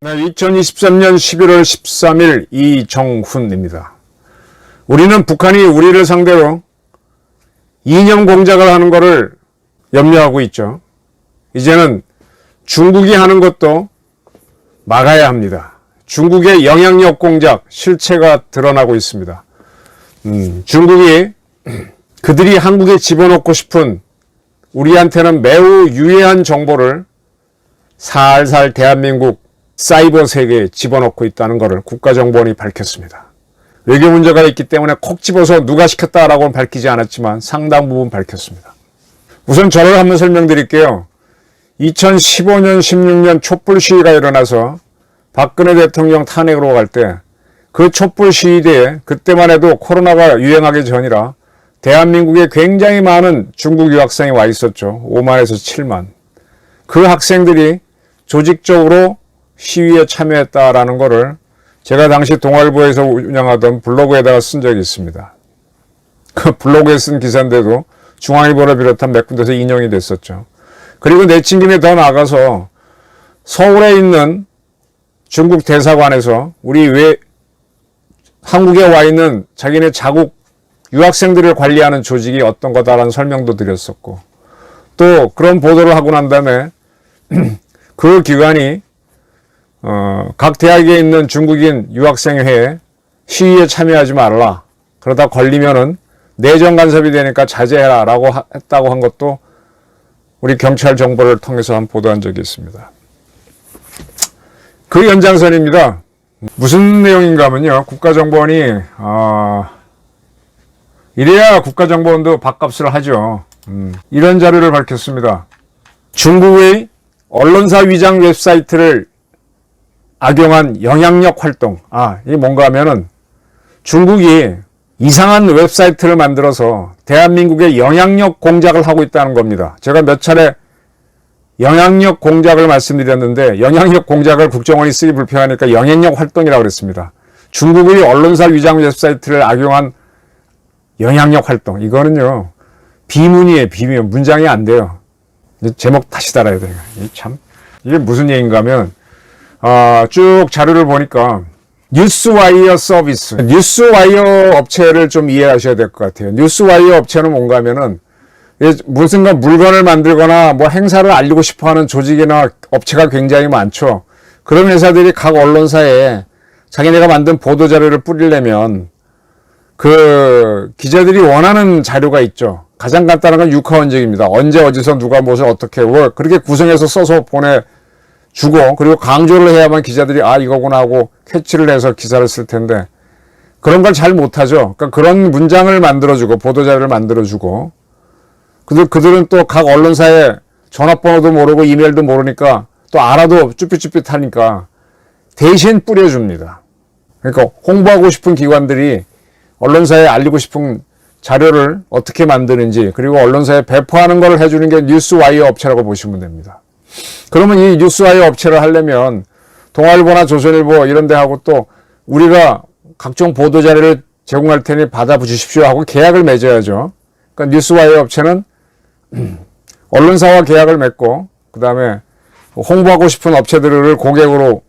네, 2023년 11월 13일 이정훈입니다. 우리는 북한이 우리를 상대로 이념 공작을 하는 것을 염려하고 있죠. 이제는 중국이 하는 것도 막아야 합니다. 중국의 영향력 공작 실체가 드러나고 있습니다. 음, 중국이 그들이 한국에 집어넣고 싶은 우리한테는 매우 유해한 정보를 살살 대한민국 사이버 세계에 집어넣고 있다는 것을 국가정보원이 밝혔습니다. 외교 문제가 있기 때문에 콕 집어서 누가 시켰다라고는 밝히지 않았지만 상당 부분 밝혔습니다. 우선 저를 한번 설명드릴게요. 2015년, 16년 촛불 시위가 일어나서 박근혜 대통령 탄핵으로 갈 때 그 촛불 시위 때에 그때만 해도 코로나가 유행하기 전이라 대한민국에 굉장히 많은 중국 유학생이 와 있었죠. 5만에서 7만. 그 학생들이 조직적으로 시위에 참여했다라는 것을 제가 당시 동아일보에서 운영하던 블로그에다가 쓴 적이 있습니다. 그 블로그에 쓴 기사인데도 중앙일보를 비롯한 몇 군데서 인용이 됐었죠. 그리고 내친 김에 더 나가서 서울에 있는 중국 대사관에서 우리 왜 한국에 와 있는 자기네 자국 유학생들을 관리하는 조직이 어떤 거다라는 설명도 드렸었고 또 그런 보도를 하고 난 다음에 그 기관이 어, 각 대학에 있는 중국인 유학생회에 시위에 참여하지 말라. 그러다 걸리면은 내정 간섭이 되니까 자제해라 라고 하- 했다고 한 것도 우리 경찰 정보를 통해서 한 보도한 적이 있습니다. 그 연장선입니다. 무슨 내용인가 하면요. 국가정보원이 어, 이래야 국가정보원도 밥값을 하죠. 음, 이런 자료를 밝혔습니다. 중국의 언론사 위장 웹사이트를 악용한 영향력 활동. 아, 이게 뭔가 하면은 중국이 이상한 웹사이트를 만들어서 대한민국의 영향력 공작을 하고 있다는 겁니다. 제가 몇 차례 영향력 공작을 말씀드렸는데 영향력 공작을 국정원이 쓰기 불편하니까 영향력 활동이라고 그랬습니다. 중국의 언론사 위장 웹사이트를 악용한 영향력 활동. 이거는요. 비문이에요. 비문. 문장이 안 돼요. 제목 다시 달아야 돼요. 참 이게 무슨 얘기인가 하면 아, 쭉 자료를 보니까 뉴스와이어 서비스, 뉴스와이어 업체를 좀 이해하셔야 될 것 같아요. 뉴스와이어 업체는 뭔가 하면은 무슨가 물건을 만들거나 뭐 행사를 알리고 싶어 하는 조직이나 업체가 굉장히 많죠. 그런 회사들이 각 언론사에 자기네가 만든 보도 자료를 뿌리려면 그 기자들이 원하는 자료가 있죠. 가장 간단한 건 육하원적입니다. 언제 어디서 누가 무엇을 어떻게 뭐 그렇게 구성해서 써서 보내 주고 그리고 강조를 해야만 기자들이 아 이거구나 하고 캐치를 해서 기사를 쓸 텐데 그런 걸 잘 못하죠. 그러니까 그런 문장을 만들어주고 보도자료를 만들어주고 그들 그들은 또 각 언론사에 전화번호도 모르고 이메일도 모르니까 또 알아도 쭈삣쭈삣하니까 대신 뿌려줍니다. 그러니까 홍보하고 싶은 기관들이 언론사에 알리고 싶은 자료를 어떻게 만드는지 그리고 언론사에 배포하는 걸 해주는 게 뉴스와이어 업체라고 보시면 됩니다. 그러면 이 뉴스와이어 업체를 하려면 동아일보나 조선일보 이런 데 하고 또 우리가 각종 보도 자료를 제공할 테니 받아 주십시오 하고 계약을 맺어야죠. 그러니까 뉴스와이어 업체는 언론사와 계약을 맺고 그 다음에 홍보하고 싶은 업체들을 고객으로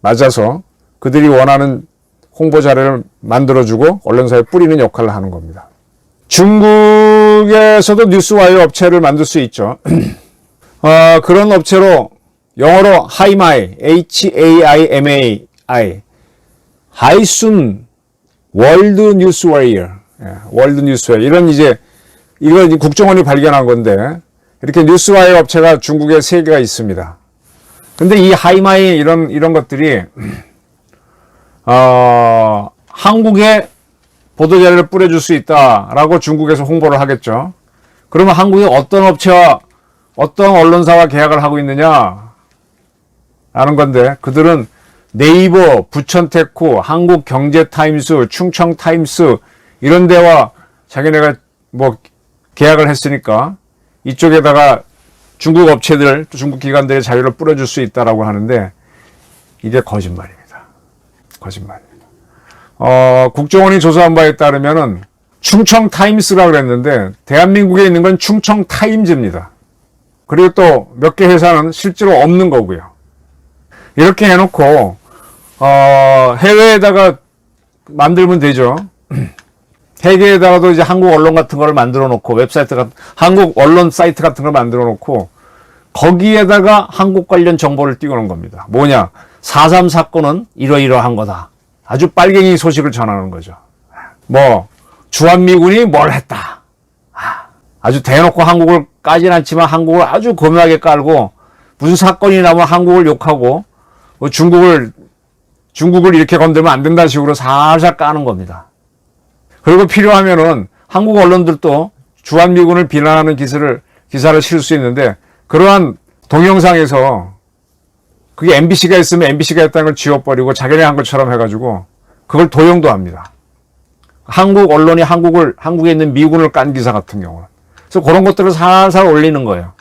맞아서 그들이 원하는 홍보 자료를 만들어주고 언론사에 뿌리는 역할을 하는 겁니다. 중국에서도 뉴스와이어 업체를 만들 수 있죠. 어, 그런 업체로 영어로 하이마이, H-A-I-M-A-I, 하이순 월드 뉴스와이어, 월드 뉴스와이어 이런 이제 이제 국정원이 발견한 건데 이렇게 뉴스와이어 업체가 중국에 세 개가 있습니다. 근데 이 하이마이 이런 이런 것들이 어, 한국에 보도자료를 뿌려줄 수 있다라고 중국에서 홍보를 하겠죠. 그러면 한국의 어떤 업체와 어떤 언론사와 계약을 하고 있느냐? 라는 건데, 그들은 네이버, 부천테크, 한국경제타임스, 충청타임스, 이런 데와 자기네가 뭐 계약을 했으니까 이쪽에다가 중국 업체들, 또 중국 기관들의 자료를 뿌려줄 수 있다라고 하는데, 이게 거짓말입니다. 거짓말입니다. 어, 국정원이 조사한 바에 따르면은 충청 타임스라 그랬는데 대한민국에 있는 건 충청 타임즈입니다. 그리고 또 몇 개 회사는 실제로 없는 거고요. 이렇게 해놓고 어, 해외에다가 만들면 되죠. 해외에다가도 이제 한국 언론 같은 거를 만들어 놓고 웹사이트 같은 한국 언론 사이트 같은 걸 만들어 놓고 거기에다가 한국 관련 정보를 띄우는 겁니다. 뭐냐? 4.3 사건은 이러이러한 거다. 아주 빨갱이 소식을 전하는 거죠. 뭐 주한미군이 뭘 했다. 아, 아주 대놓고 한국을 까진 않지만 한국을 아주 거묘하게 깔고 무슨 사건이 나면 한국을 욕하고 뭐 중국을 중국을 이렇게 건들면 안 된다는 식으로 살살 까는 겁니다. 그리고 필요하면은 한국 언론들도 주한미군을 비난하는 기사를 기사를 실수 있는데 그러한 동영상에서 그게 MBC가 있으면 MBC가 했다는 걸 지워버리고 자기네 한 것처럼 해가지고 그걸 도용도 합니다. 한국 언론이 한국을 한국에 있는 미군을 깐 기사 같은 경우는 그래서 그런 것들을 살살 올리는 거예요.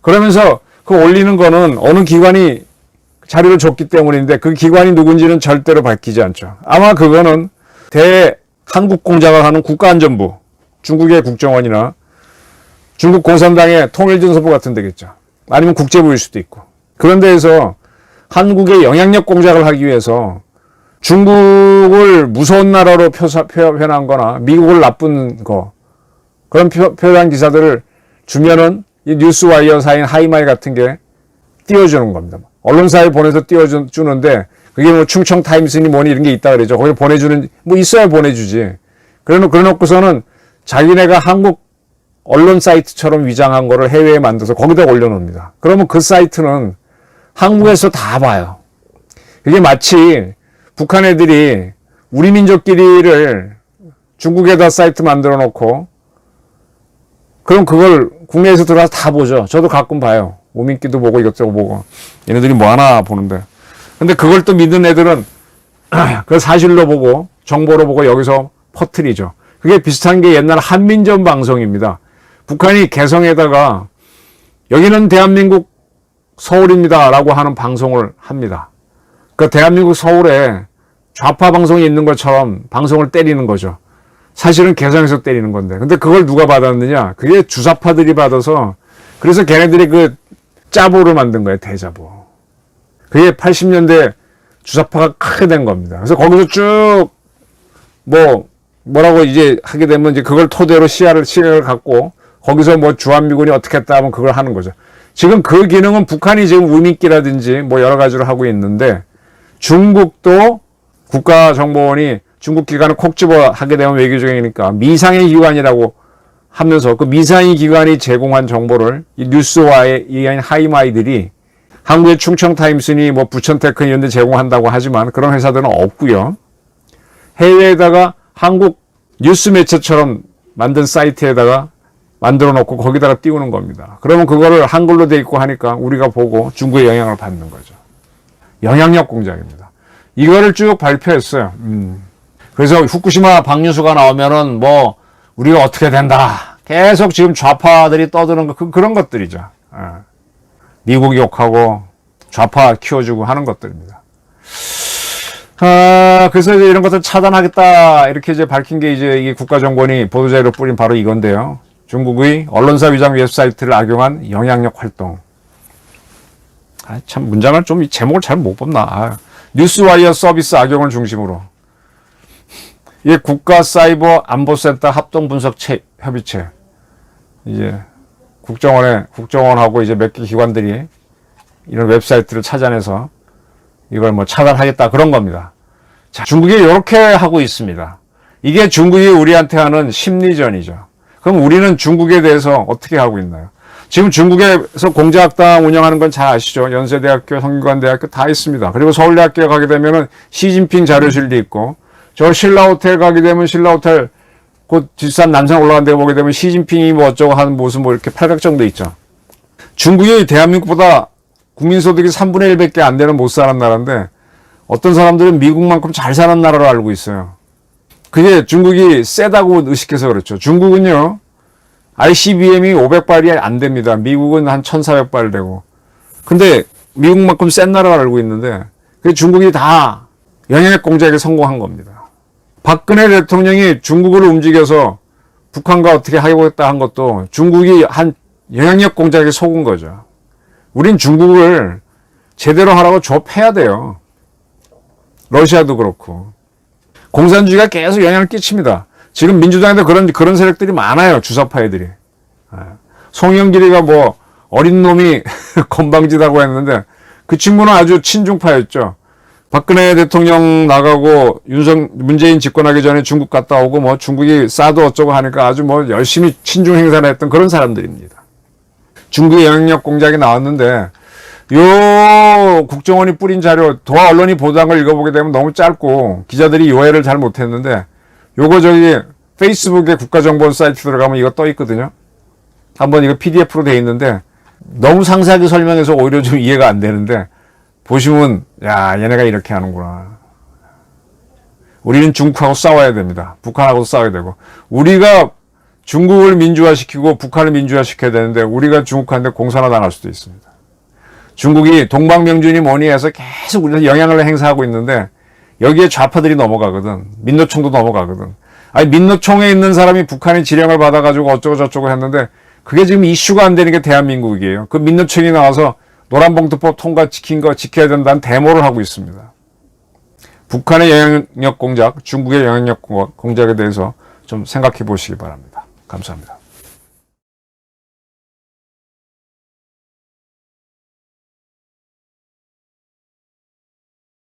그러면서 그 올리는 거는 어느 기관이 자료를 줬기 때문인데 그 기관이 누군지는 절대로 밝히지 않죠. 아마 그거는 대 한국공작을 하는 국가안전부, 중국의 국정원이나 중국 공산당의 통일전서부 같은 데겠죠. 아니면 국제부일 수도 있고. 그런 데에서 한국의 영향력 공작을 하기 위해서 중국을 무서운 나라로 표사, 표 현한 거나 미국을 나쁜 거 그런 표, 표현한 기사들을 주면은 이 뉴스와이어 사인 하이마이 같은 게 띄워주는 겁니다. 언론사에 보내서 띄워주는데 그게 뭐 충청 타임스니 뭐니 이런 게 있다 그러죠. 거기 보내주는 뭐 있어야 보내주지. 그래놓 그래놓고서는 자기네가 한국 언론 사이트처럼 위장한 거를 해외에 만들어서 거기다 올려놓습니다. 그러면 그 사이트는 한국에서 다 봐요. 이게 마치 북한 애들이 우리 민족끼리를 중국에다 사이트 만들어 놓고 그럼 그걸 국내에서 들어가서 다 보죠. 저도 가끔 봐요. 오민기도 보고 이것저것 보고 얘네들이 뭐 하나 보는데 근데 그걸 또 믿는 애들은 그 사실로 보고 정보로 보고 여기서 퍼뜨리죠. 그게 비슷한 게 옛날 한민전 방송입니다. 북한이 개성에다가 여기는 대한민국 서울입니다라고 하는 방송을 합니다. 그 대한민국 서울에 좌파 방송이 있는 것처럼 방송을 때리는 거죠. 사실은 개성에서 때리는 건데. 근데 그걸 누가 받았느냐? 그게 주사파들이 받아서 그래서 걔네들이 그 짜보를 만든 거예요. 대자보. 그게 80년대 주사파가 크게 된 겁니다. 그래서 거기서 쭉 뭐 뭐라고 이제 하게 되면 이제 그걸 토대로 시야를 시야를 갖고 거기서 뭐 주한미군이 어떻게 했다 하면 그걸 하는 거죠. 지금 그 기능은 북한이 지금 우민기라든지 뭐 여러 가지로 하고 있는데 중국도 국가정보원이 중국 기관을 콕 집어 하게 되면 외교적이니까 미상의 기관이라고 하면서 그 미상의 기관이 제공한 정보를 이 뉴스와의 이 하이마이들이 한국의 충청타임스니 뭐 부천테크 이런 데 제공한다고 하지만 그런 회사들은 없고요. 해외에다가 한국 뉴스 매체처럼 만든 사이트에다가 만들어 놓고 거기다가 띄우는 겁니다. 그러면 그거를 한글로 돼 있고 하니까 우리가 보고 중국의 영향을 받는 거죠. 영향력 공작입니다. 이거를 쭉 발표했어요. 음. 그래서 후쿠시마 방류수가 나오면은 뭐 우리가 어떻게 된다. 계속 지금 좌파들이 떠드는 거, 그, 그런 것들이죠. 예. 미국 욕하고 좌파 키워주고 하는 것들입니다. 아, 그래서 이제 이런 것들 차단하겠다. 이렇게 이제 밝힌 게 이제 이 국가정보원이 보도자료로 뿌린 바로 이건데요. 중국의 언론사 위장 웹사이트를 악용한 영향력 활동. 아, 참 문장을 좀 제목을 잘못 봤나. 아, 뉴스와이어 서비스 악용을 중심으로. 이게 국가 사이버 안보센터 합동 분석체 협의체. 이제 국정원에 국정원하고 이제 몇 개 기관들이 이런 웹사이트를 찾아내서 이걸 뭐 차단하겠다 그런 겁니다. 자, 중국이 이렇게 하고 있습니다. 이게 중국이 우리한테 하는 심리전이죠. 그럼 우리는 중국에 대해서 어떻게 하고 있나요? 지금 중국에서 공자학당 운영하는 건 잘 아시죠? 연세대학교, 성균관대학교 다 있습니다. 그리고 서울대학교에 가게 되면은 시진핑 자료실도 있고, 저 신라호텔 가게 되면 신라호텔 곧 뒷산 남산 올라간 데 보게 되면 시진핑이 뭐 어쩌고 하는 모습 뭐 이렇게 팔각정도 있죠. 중국이 대한민국보다 국민소득이 3분의 1밖에 안 되는 못 사는 나라인데 어떤 사람들은 미국만큼 잘 사는 나라로 알고 있어요. 그게 중국이 세다고 의식해서 그렇죠. 중국은요, ICBM이 500발이 안 됩니다. 미국은 한 1400발 되고. 근데 미국만큼 센 나라로 알고 있는데, 그 중국이 다 영향력 공작에 성공한 겁니다. 박근혜 대통령이 중국을 움직여서 북한과 어떻게 하겠다 한 것도 중국이 한 영향력 공작에 속은 거죠. 우린 중국을 제대로 하라고 조업해야 돼요. 러시아도 그렇고. 공산주의가 계속 영향을 끼칩니다. 지금 민주당에도 그런, 그런 세력들이 많아요. 주사파 애들이. 예. 송영길이가 뭐, 어린 놈이 건방지다고 했는데, 그 친구는 아주 친중파였죠. 박근혜 대통령 나가고 윤석 문재인 집권하기 전에 중국 갔다 오고 뭐 중국이 싸도 어쩌고 하니까 아주 뭐 열심히 친중 행사를 했던 그런 사람들입니다. 중국의 영향력 공작이 나왔는데 요 국정원이 뿌린 자료 더 언론이 보도한 걸 읽어보게 되면 너무 짧고 기자들이 요해를 잘 못했는데 요거 저기 페이스북에 국가정보원 사이트 들어가면 이거 떠 있거든요. 한번 이거 PDF로 돼 있는데 너무 상세하게 설명해서 오히려 좀 이해가 안 되는데 보시면 야 얘네가 이렇게 하는구나. 우리는 중국하고 싸워야 됩니다. 북한하고도 싸워야 되고 우리가 중국을 민주화시키고 북한을 민주화시켜야 되는데 우리가 중국한테 공산화 당할 수도 있습니다. 중국이 동방명준이 뭐니 해서 계속 우리한테 영향을 행사하고 있는데 여기에 좌파들이 넘어가거든. 민노총도 넘어가거든. 아니 민노총에 있는 사람이 북한의 지령을 받아가지고 어쩌고 저쩌고 했는데 그게 지금 이슈가 안 되는 게 대한민국이에요. 그 민노총이 나와서 노란봉투법 통과 지킨 거 지켜야 된다는 데모를 하고 있습니다. 북한의 영향력 공작, 중국의 영향력 공작에 대해서 좀 생각해 보시기 바랍니다. 감사합니다.